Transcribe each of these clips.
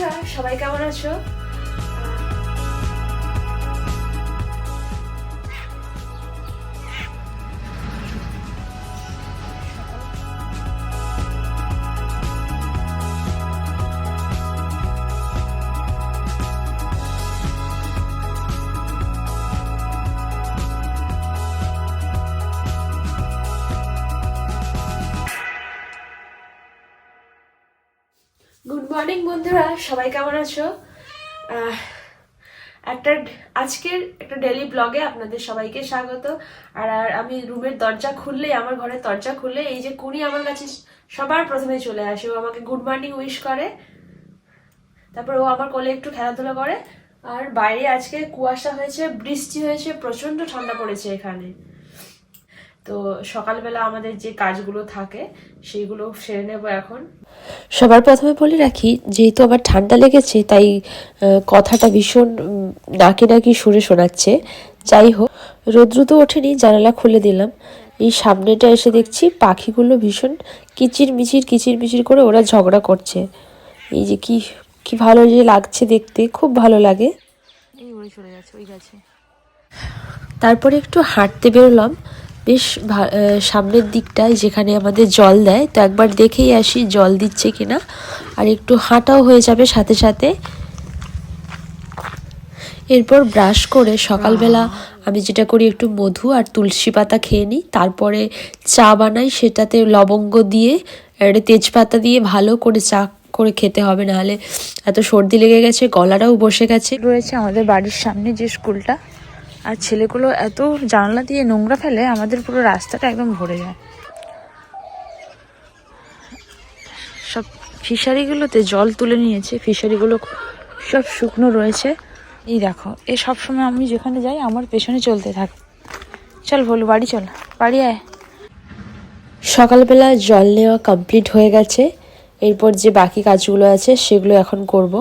বন্ধুরা সবাই কেমন আছো? মর্নিং বন্ধুরা, সবাই কেমন আছো? একটা আজকের একটা ডেলি ব্লগে আপনাদের সবাইকে স্বাগত। আর আর আমি রুমের দরজা খুললেই, আমার ঘরের দরজা খুললে এই যে কুনি আমার কাছে সবার প্রথমে চলে আসে। ও আমাকে গুড মর্নিং উইশ করে। তারপর ও আমার কোলে একটু খেলাধুলা করে। আর বাইরে আজকে কুয়াশা হয়েছে, বৃষ্টি হয়েছে প্রচণ্ড ঠান্ডা পড়েছে এখানে। তো সকালবেলা আমাদের যে কাজগুলো থাকে সেইগুলো সেরে নেব এখন। সবার প্রথমে বলে রাখি যেহেতু আমার ঠান্ডা লেগেছে তাই কথাটা ভীষণ নাকি নাকি সুরে শোনাচ্ছে। যাই হোক রৌদ্র তো ওঠেনি জানালা খুলে দিলাম। এই সামনেটা এসে দেখছি পাখিগুলো ভীষণ কিচির মিচির কিচির মিচির করে ওরা ঝগড়া করছে। এই যে কি কি ভালো যে লাগছে দেখতে খুব ভালো লাগে। চলে যাচ্ছে ওই গাছে। তারপরে একটু হাঁটতে বেরোলাম। বেশ ভা- সামনের দিকটায় যেখানে আমাদের জল দেয় তো একবার দেখেই আসি জল দিচ্ছে কিনা। আর একটু হাঁটাও হয়ে যাবে সাথে সাথে। এরপর ব্রাশ করে সকালবেলা আমি যেটা করি একটু মধু আর তুলসী পাতা খেয়ে নিই। তারপরে চা বানাই সেটাতে লবঙ্গ দিয়ে একটা তেজপাতা দিয়ে ভালো করে চা করে খেতে হবে। নাহলে এত সর্দি লেগে গেছে গলাটাও বসে গেছে। রয়েছে আমাদের বাড়ির সামনে যে স্কুলটা। আর ছেলেগুলো এত জানলা দিয়ে নোংরা ফেলে, আমাদের পুরো রাস্তাটা একদম ভরে যায়। সব ফিশারিগুলোতে জল তুলে নিয়েছে, ফিশারিগুলো সব শুকনো রয়েছে। এই দেখো, এ সব সময় আমি যেখানে যাই, আমার পেছনে চলতে থাকে। চল বলু বাড়ি চল, বাড়ি আয়। সকালবেলা জল নেওয়া কমপ্লিট হয়ে গেছে। এরপর যে বাকি কাজগুলো আছে, সেগুলো এখন করব।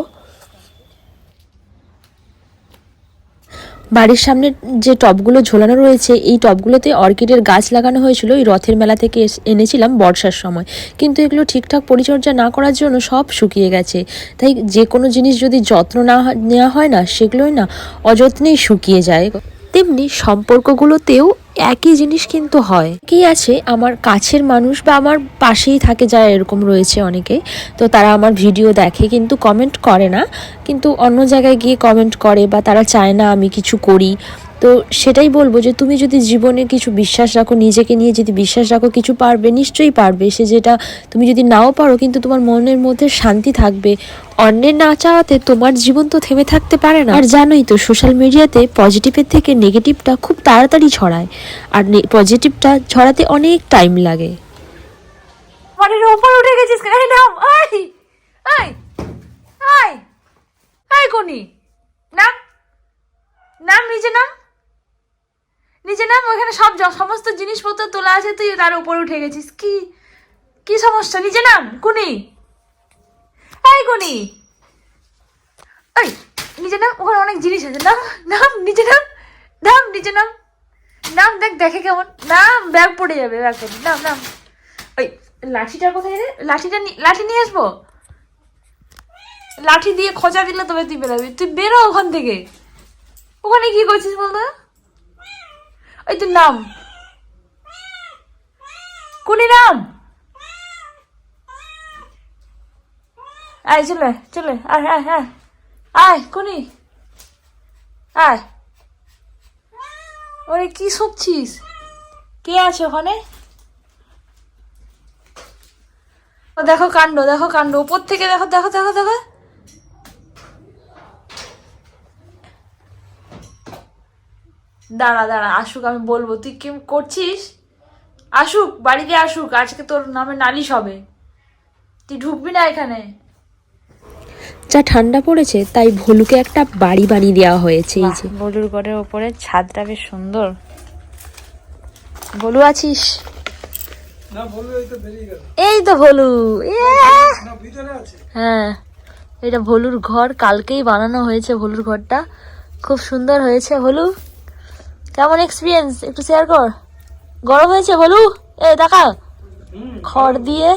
বাড়ির সামনে যে টবগুলো ঝোলানো রয়েছে, এই টবগুলোতে অর্কিডের গাছ লাগানো হয়েছিল। এই রথের মেলা থেকে এনেছিলাম বর্ষার সময়। কিন্তু এগুলো ঠিকঠাক পরিচর্যা না করার জন্য সব শুকিয়ে গেছে। তাই যে কোনো জিনিস যদি যত্ন না নেওয়া হয় না, সেগুলোই না অযত্নেই শুকিয়ে যায়। তেমনি সম্পর্কগুলোতেও একই জিনিস কিন্তু হয়। কি আছে? আমার কাছের মানুষ বা আমার পাশেই থাকে যারা এরকম রয়েছে অনেকে, তো তারা আমার ভিডিও দেখে কিন্তু কমেন্ট করে না। কিন্তু অন্য জায়গায় গিয়ে কমেন্ট করে বা তারা চায় না আমি কিছু করি। তো সেটাই বলব যে তুমি যদি জীবনে কিছু বিশ্বাস রাখো, নিজেকে নিয়ে যদি বিশ্বাস রাখো, কিছু পারবে, নিশ্চয়ই পারবে। সে যেটা তুমি যদি নাও পারো, কিন্তু তোমার মনের মধ্যে শান্তি থাকবে। অন্যের না চাওয়াতে তোমার জীবন তো থেমে থাকতে পারে না। আর জানোই তো সোশ্যাল মিডিয়াতে পজিটিভের থেকে নেগেটিভটা খুব তাড়াতাড়ি ছড়ায়। আর পজিটিভটা ছড়াতে অনেক টাইম লাগে। উঠে গেছিস এই নাম নাম নিচে নাম নিচে নাম ওখানে সব সমস্ত জিনিসপত্র তোলা আছে, তুই তার উপরে উঠে গেছিস। কি কি সমস্যা? নিচে নাম কুনি এই কুনি এই নিচে নাম, ওখানে অনেক জিনিস আছে। নাম নাম নিচে নাম নাম নিচে নাম। নাম দেখ, দেখে কেমন। নাম, ব্যাগ পড়ে যাবে, ব্যাগ পড়ে নাম নাম। ওই, লাঠিটা কোথায় রে? লাঠিটা লাঠি নিয়ে আসব? লাঠি দিয়ে খোঁচা দিলে তবে তুই বেরোবি তুই বেরো ওখান থেকে। ওখানে কি করছিস বলতো? ওই তোর নাম? কোনি নাম? আয়, চলে চলে, আয় আয় আয় আয়, কোনি? আয়। ওরে, কি শুকছিস কে আছে ওখানে? ও, দেখো কাণ্ড দেখো কাণ্ড উপর থেকে দেখো দেখো দেখো দেখো। দাঁড়া দাঁড়া আসুক আমি বলব। তুই কি করছিস? আসুক বাড়িতে আসুক আজকে তোর নামে নালিশ হবে। তুই ঢুকবি না এখানে। যা ঠান্ডা পড়েছে তাই ভলুকে একটা বাড়ি বানিয়ে দেওয়া হয়েছে এই যে। ভলুর ঘরের ওপরে ছাদটা বেশ সুন্দর। বলু আছিস? এই তো ভলু! হ্যাঁ এটা ভলুর ঘর কালকেই বানানো হয়েছে ভলুর ঘরটা। খুব সুন্দর হয়েছে ভলু। কেমন এক্সপিরিয়েন্স একটু শেয়ার কর। গরম হয়েছে বলু এ দেখা খড় দিয়ে,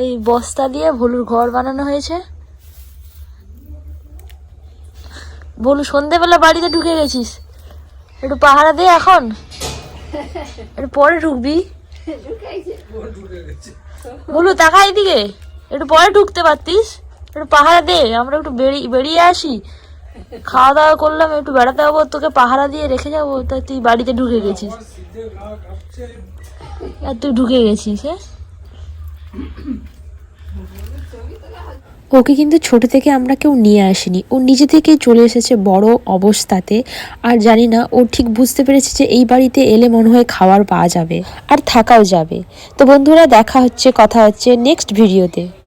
এই বস্তা দিয়ে ভলুর ঘর বানানো হয়েছে। বলু সন্ধেবেলা বাড়িতে ঢুকে গেছিস। একটু পাহারা দে এখন। একটু পরে ঢুকবি। বলু তাকা এদিকে। একটু পরে ঢুকতে পারতিস। একটু পাহারা দে, আমরা একটু বেরিয়ে বেরিয়ে আসি। খাওয়া দাওয়া করলাম, একটু বেড়াতে যাব, তোকে পাহারা দিয়ে রেখে যাব, তা তুই বাড়িতে ঢুকে গেছিস। আর তুই ঢুকে গেছিস হ্যাঁ? ওকে কিন্তু ছোট থেকে আমরা কেউ নিয়ে আসিনি। ও নিজে থেকেই চলে এসেছে বড় অবস্থাতে। আর জানি না, ও ঠিক বুঝতে পেরেছে যে এই বাড়িতে এলে মনে হয় খাবার পাওয়া যাবে, আর থাকাও যাবে। তো বন্ধুরা, দেখা হচ্ছে, কথা হচ্ছে নেক্সট ভিডিওতে